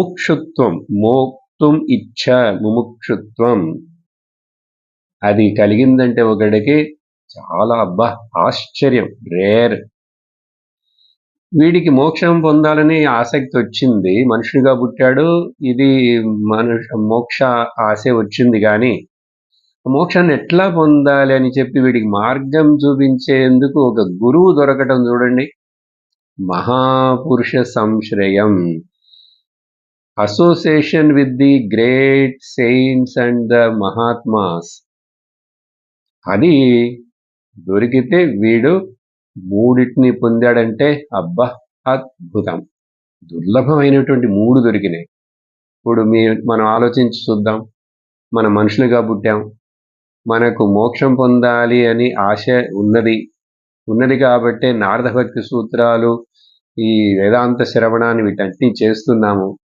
ముముక్షుత్వం మోక్తుం ఇచ్చ ముముక్షుత్వం. అది కలిగిందంటే ఒకడికి చాలా అబ్బా ఆశ్చర్యం రేర్. వీడికి మోక్షం పొందాలని ఆసక్తి వచ్చింది. మనుషుడిగా పుట్టాడు. ఇది మనుష మోక్ష ఆశ వచ్చింది కానీ మోక్షాన్ని ఎట్లా పొందాలి అని చెప్పి వీడికి మార్గం చూపించేందుకు ఒక గురువు దొరకటం చూడండి. మహాపురుష సంశ్రయం. Association with the great saints and the mahatmas అది దొరికితే వీడు మూడిటిని పొందాడంటే అబ్బా అద్భుతం. దుర్లభమైనటువంటి మూడు దొరికినాయి. ఇప్పుడు మీ మనం ఆలోచించి చూద్దాం. మన మనుషులుగా పుట్టాం. మనకు మోక్షం పొందాలి అని ఆశ ఉన్నది. ఉన్నది కాబట్టే నారద భక్తి సూత్రాలు ఈ వేదాంత శ్రవణాన్ని వీటన్నిటిని చేస్తున్నాము.